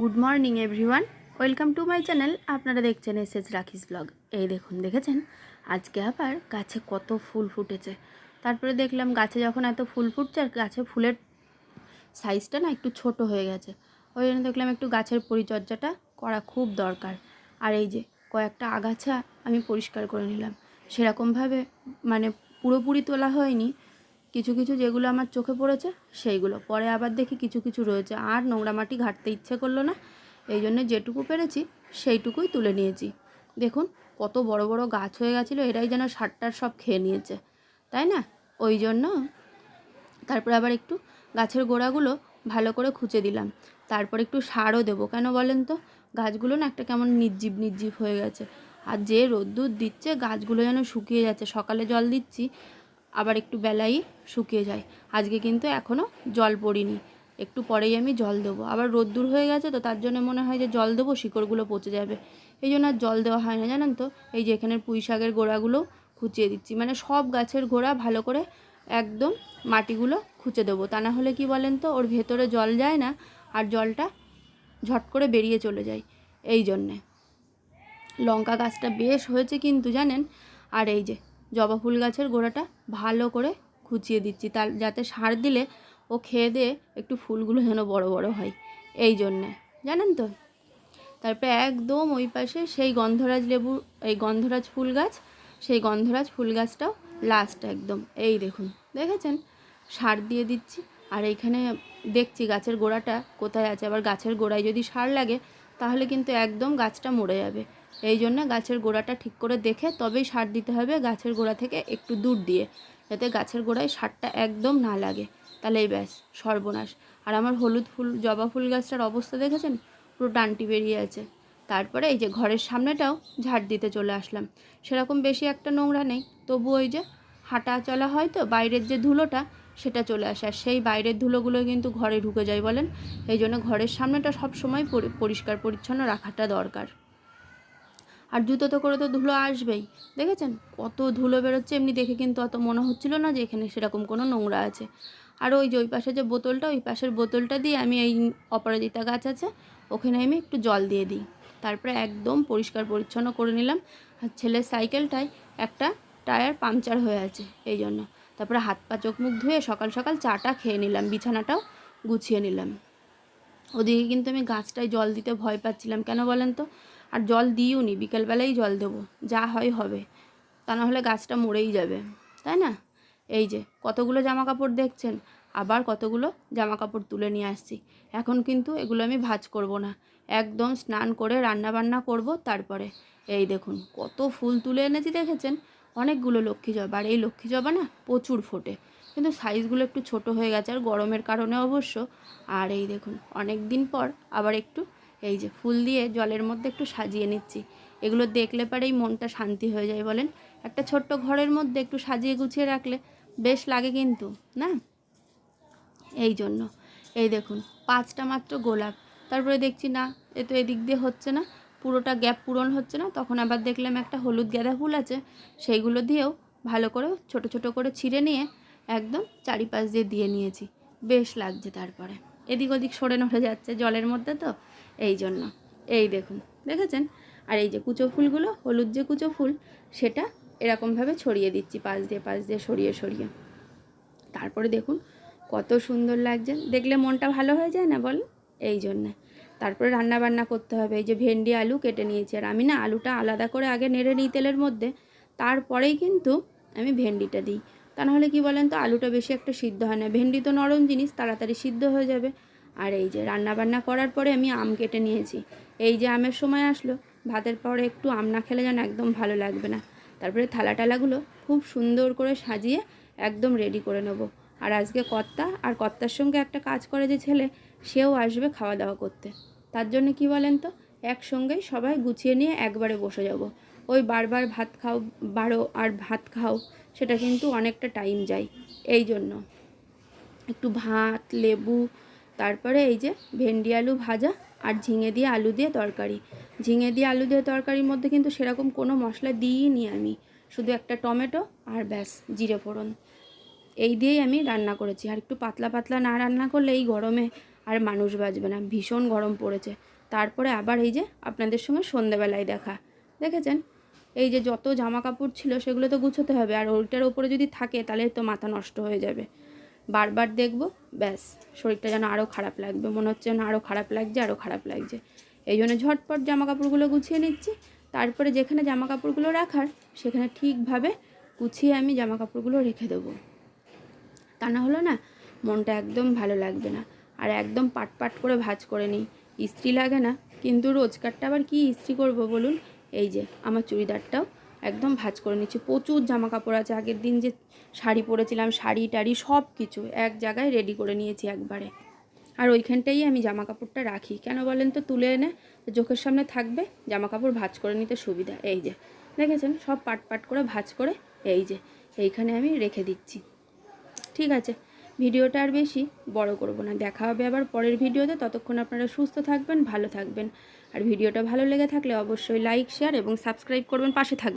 Good morning everyone welcome to my channel আপনারা দেখছেন S S রাখিস ব্লগ। এই দেখুন, দেখেছেন? আজকে আবার গাছে কত ফুল ফুটেছে। তারপরে দেখলাম গাছে যখন এত ফুল ফুটছে, আর গাছে ফুলের সাইজটা না একটু ছোট হয়ে গেছে। ওই জন্য দেখলাম একটু গাছের পরিচর্যাটা করা খুব দরকার। আর এই যে কয়েকটা আগাছা আমি পরিষ্কার করে নিলাম। সেরকমভাবে মানে পুরোপুরি তোলা হয়নি। কিছু কিছু যেগুলো আমার চোখে পড়েছে সেইগুলো। পরে আবার দেখি কিছু কিছু রয়েছে। আর নোংরা মাটি ঘাটতে ইচ্ছে করল না। এই জন্য যেটুকু পেরেছি সেইটুকুই তুলে নিয়েছি। দেখুন, কত বড় বড় গাছ হয়ে গেছিল, এরাই যেন সারটার সব খেয়ে নিয়েছে। তাই না? ওই জন্য তারপরে আবার একটু গাছের গোড়াগুলো ভালো করে খুঁচে দিলাম। তারপর একটু সারও দেবো। কেন বলেন তো? গাছগুলো না একটা কেমন নির্জীব নির্জীব হয়ে গেছে। আর যে রোদ্দুর দিচ্ছে, গাছগুলো যেন শুকিয়ে যাচ্ছে। সকালে জল দিচ্ছি আবার একটু বেলাই শুকিয়ে যায়। আজকে কিন্তু এখনও জল পড়িনি। একটু পরেই আমি জল দেবো। আবার রোদ্দুর হয়ে গেছে তো তার জন্য মনে হয় যে জল দেবো, শিকড়গুলো পচে যাবে। এই জন্য আর জল দেওয়া হয় না, জানেন তো? এই যে এখানের পুঁই শাকের গোড়াগুলো খুঁচিয়ে দিচ্ছি। মানে সব গাছের গোড়া ভালো করে একদম মাটিগুলো খুঁচে দেবো। তা না হলে কি বলেন তো, ওর ভেতরে জল যায় না আর জলটা ঝট করে বেরিয়ে চলে যায়। এই জন্যে। লঙ্কা গাছটা বেশ হয়েছে কিন্তু, জানেন? আর এই যে জবা ফুল গাছের গোড়াটা ভালো করে খুঁচিয়ে দিচ্ছি। তার, যাতে সার দিলে ও খেয়ে দিয়ে একটু ফুলগুলো যেন বড় বড় হয়। এই জন্যে। জানেন তো? তারপরে একদম ওই পাশে সেই গন্ধরাজ লেবু, এই গন্ধরাজ ফুল গাছ, সেই গন্ধরাজ ফুল গাছটাও লাস্ট একদম। এই দেখুন। দেখেছেন? সার দিয়ে দিচ্ছি। আর এইখানে দেখছি গাছের গোড়াটা কোথায় আছে। আবার গাছের গোড়ায় যদি সার লাগে, তাহলে কিন্তু একদম গাছটা মরে যাবে। এই জন্য গাছের গোড়াটা ঠিক করে দেখে তবেই সার দিতে হবে গাছের গোড়া থেকে একটু দূর দিয়ে, যাতে গাছের গোড়ায় সারটা একদম না লাগে। তাহলেই ব্যাস, সর্বনাশ। আর আমার হলুদ ফুল, জবা ফুল গাছটার অবস্থা দেখেছেন? পুরো ডান্টি বেরিয়ে আছে। তারপরে এই যে ঘরের সামনেটাও ঝাড় দিতে চলে আসলাম। সেরকম বেশি একটা নোংরা নেই, তবু ওই যে হাঁটা চলা হয় তো, বাইরের যে ধুলোটা সেটা চলে আসে। আর সেই বাইরের ধুলোগুলো কিন্তু ঘরে ঢুকে যায় বলেন। এই জন্য ঘরের সামনেটা সব সময় পরিষ্কার পরিচ্ছন্ন রাখাটা দরকার। আর জুতোতে করে তো ধুলো আসবেই। দেখেছেন? কত ধুলো বেরোচ্ছে, এমনি দেখে কিন্তু অত মনে হচ্ছিল না যে এখানে সেরকম কোনো নোংরা আছে। আর ওই যে ওই পাশে যে বোতলটা, ওই পাশের বোতলটা দিয়ে আমি এই অপরাজিতা গাছ আছে, ওখানে আমি একটু জল দিয়ে দিই। তারপরে একদম পরিষ্কার পরিচ্ছন্ন করে নিলাম। আর ছেলের সাইকেলটায় একটা টায়ার পাংচার হয়ে আছে, এই জন্য। তারপরে হাত পা, চোখ, মুখ ধুয়ে সকাল সকাল চাটা খেয়ে নিলাম, বিছানাটাও গুছিয়ে নিলাম। ওদিকে কিন্তু আমি গাছটায় জল দিতে ভয় পাচ্ছিলাম, কেন বলেন তো? আর জল দিইও নি বিকেলবেলাই জল দেবো, যা হয় হবে। তা না হলে গাছটা মরেই যাবে, তাই না? এই যে, কতগুলো জামা কাপড় দেখছেন? আবার কতগুলো জামা কাপড় তুলে নিয়ে আসছি। এখন কিন্তু এগুলো আমি ভাজ করব না। একদম স্নান করে রান্না বান্না করব তারপরে। এই দেখুন, কত ফুল তুলে এনেছি, দেখেছেন? অনেকগুলো লক্ষ্মী জবা, আর এই লক্ষ্মী জবা না প্রচুর ফোটে। কিন্তু সাইজগুলো একটু ছোট হয়ে গেছে, আর গরমের কারণে অবশ্য। আর এই দেখুন অনেক দিন পর আবার একটু এই যে ফুল দিয়ে জলের মধ্যে একটু সাজিয়ে নিচ্ছি। এগুলো দেখলে পারেই মনটা শান্তি হয়ে যায় বলেন। একটা ছোট্ট ঘরের মধ্যে একটু সাজিয়ে গুছিয়ে রাখলে বেশ লাগে কিন্তু, না? এই জন্য। এই দেখুন, পাঁচটা মাত্র গোলাপ। তারপরে দেখছি না, এ তো এদিক দিয়ে হচ্ছে না, পুরোটা গ্যাপ পূরণ হচ্ছে না। তখন আবার দেখলাম একটা হলুদ গাঁদা ফুল আছে, সেইগুলো দিয়েও ভালো করে ছোট ছোট করে ছিঁড়ে নিয়ে একদম চারিপাশ দিয়ে দিয়ে নিয়েছি। বেশ লাগছে তারপরে। এদিক ওদিক সরে নড়ে যাচ্ছে জলের মধ্যে তো। এই জন্য। এই দেখুন, দেখেছেন? আর এই যে কুচো ফুলগুলো, হলুদ যে কুচো ফুল, সেটা এরকমভাবে ছড়িয়ে দিচ্ছি, পাশ দিয়ে পাশ দিয়ে, সরিয়ে সরিয়ে। তারপরে দেখুন, কত সুন্দর লাগছে। দেখলে মনটা ভালো হয়ে যায় না বল? এই জন্যে। তারপরে রান্না বান্না করতে হবে। এই যে ভেন্ডি, আলু কেটে নিয়েছি। আর আমি না আলুটা আলাদা করে আগে নেড়ে নিই তেলের মধ্যে, তারপরেই কিন্তু আমি ভেন্ডিটা দিই। তা নাহলে কি বলেন তো, আলুটা বেশি একটা সিদ্ধ হয় না। ভেন্ডি তো নরম জিনিস, তাড়াতাড়ি সিদ্ধ হয়ে যাবে। আর এই যে রান্না বান্না করার পরে আমি আম কেটে নিয়েছি। এই যে আমের সময় আসলো, ভাতের পরে একটু আম না খেলে যেন একদম ভালো লাগবে না। তারপরে থালা টালাগুলো খুব সুন্দর করে সাজিয়ে একদম রেডি করে নেব। আর আজকে কর্তা আর কর্তার সঙ্গে একটা কাজ করে যে ছেলে, সেও আসবে খাওয়া দাওয়া করতে। তার জন্য কি বলেন তো? একসঙ্গেই সবাই গুছিয়ে নিয়ে একবারে বসে যাব। ওই বারবার ভাত খাও, বারো আর ভাত খাও, সেটা কিন্তু অনেকটা টাইম যায়। এই জন্য। একটু ভাত, লেবু তারপরে এই যে ভেন্ডি আলু ভাজা আর ঝিঙে দিয়ে আলু দিয়ে তরকারি। ঝিঙে দিয়ে আলু দিয়ে তরকারির মধ্যে কিন্তু সেরকম কোনো মশলা দিইই নি আমি। শুধু একটা টমেটো আর ব্যাস, জিরে ফোড়ন। এই দিয়েই আমি রান্না করেছি। আর একটু পাতলা পাতলা না রান্না করলে এই গরমে আর মানুষ বাঁচবে না। ভীষণ গরম পড়েছে। তারপরে আবার এই যে আপনাদের সঙ্গে সন্ধেবেলায় দেখা। দেখেছেন? এই যে যত জামা কাপড় ছিল সেগুলো তো গুছোতে হবে। আর ওইটার ওপরে যদি থাকে তাহলে তো মাথা নষ্ট হয়ে যাবে। বারবার দেখব, ব্যাস, শরীরটা যেন আরও খারাপ লাগবে। মনে হচ্ছে যেন আরও খারাপ লাগছে আরও খারাপ লাগছে। এই জন্য ঝটপট জামা কাপড়গুলো গুছিয়ে নিচ্ছি। তারপরে যেখানে জামা কাপড়গুলো রাখার, সেখানে ঠিকভাবে গুছিয়ে আমি জামা কাপড়গুলো রেখে দেবো। তা না হলো না, মনটা একদম ভালো লাগবে না। আর একদম পাট পাট করে ভাজ করে নিই। ইস্ত্রি লাগে না, কিন্তু রোজগারটা আবার কি ইস্ত্রি করব বলুন? এই যে, আমার চুড়িদারটাও। একদম ভাজ করে নিচ্ছি। প্রচুর জামা কাপড় আছে। আগের দিন যে শাড়ি পরেছিলাম, শাড়ি টাড়ি সব কিছু এক জায়গায় রেডি করে নিয়েছি একবারে। আর ওইখানটাই আমি জামা কাপড়টা রাখি। কেন বলেন তো? তুলে এনে চোখের সামনে থাকবে জামা কাপড় ভাজ করে নিতে সুবিধা। এই যে, দেখেছেন? সব পাট পাট করে ভাজ করে এই যে, এইখানে আমি রেখে দিচ্ছি। ঠিক আছে, ভিডিওটা আর বেশি বড় করব না। দেখা হবে আবার পরের ভিডিওতে। ততক্ষণ আপনারা সুস্থ থাকবেন, ভালো থাকবেন। আর ভিডিওটা ভালো লেগে থাকলে অবশ্যই লাইক শেয়ার এবং সাবস্ক্রাইব করবেন। পাশে থাকবেন।